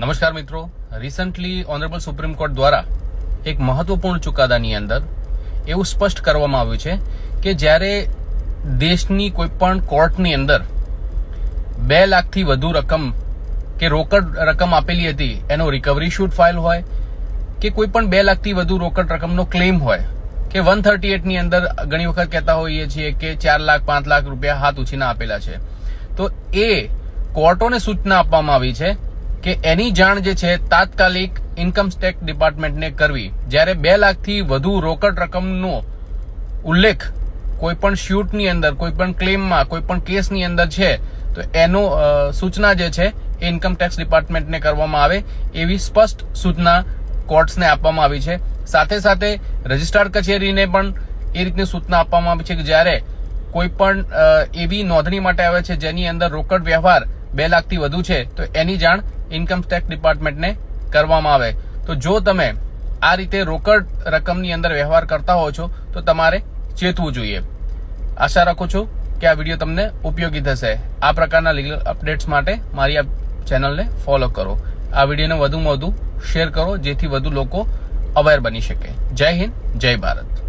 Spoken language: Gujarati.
નમસ્કાર મિત્રો. રિસન્ટલી ઓનરેબલ સુપ્રીમ કોર્ટ દ્વારા એક મહત્વપૂર્ણ ચુકાદાની અંદર એવું સ્પષ્ટ કરવામાં આવ્યું છે કે જ્યારે દેશની કોઈ પણ કોર્ટની અંદર બે લાખથી વધુ રકમ કે રોકડ રકમ આપેલી હતી, એનો રિકવરી શૂટ ફાઇલ હોય કે કોઈ પણ બે લાખથી વધુ રોકડ રકમનો ક્લેમ હોય, કે વન થર્ટી એટની અંદર ઘણી વખત કહેતા હોઈએ છીએ કે ચાર લાખ, પાંચ લાખ રૂપિયા હાથ ઉછીના આપેલા છે. તો એ કોર્ટોને સૂચના આપવામાં આવી છે કે એની જાણ જે છે તાત્કાલિક ઇન્કમ ટેક્સ ડિપાર્ટમેન્ટને કરવી. જ્યારે બે લાખથી વધુ રોકડ રકમનો ઉલ્લેખ કોઈ પણ શૂટની અંદર કોઈ પણ ક્લેમમાં કોઈ પણ કેસની અંદર છે, તો એનો સૂચના જે છે એ ઇન્કમ ટેક્સ ડિપાર્ટમેન્ટને કરવામાં આવે એવી સ્પષ્ટ સૂચના કોર્ટ્સને આપવામાં આવી છે. સાથે સાથે રજિસ્ટ્રાર કચેરીને પણ એ રીતની સૂચના આપવામાં આવી છે કે જ્યારે કોઈ પણ એવી નોંધણી માટે આવે છે જેની અંદર રોકડ વ્યવહાર બે લાખથી વધુ છે, તો એની જાણ ઇન્કમ ટેક્સ ડિપાર્ટમેન્ટને કરવામાં આવે. તો જો તમે આ રીતે રોકડ રકમની અંદર વ્યવહાર કરતા હો છો, તો તમારે ચેતવું જોઈએ. આશા રાખું છું કે આ વીડિયો તમને ઉપયોગી થશે. આ પ્રકારના લીગલ અપડેટ્સ માટે મારી આ ચેનલને ફોલો કરો. આ વિડીયોને વધુમાં વધુ શેર કરો, જેથી વધુ લોકો અવેર બની શકે. જય હિન્દ, જય ભારત.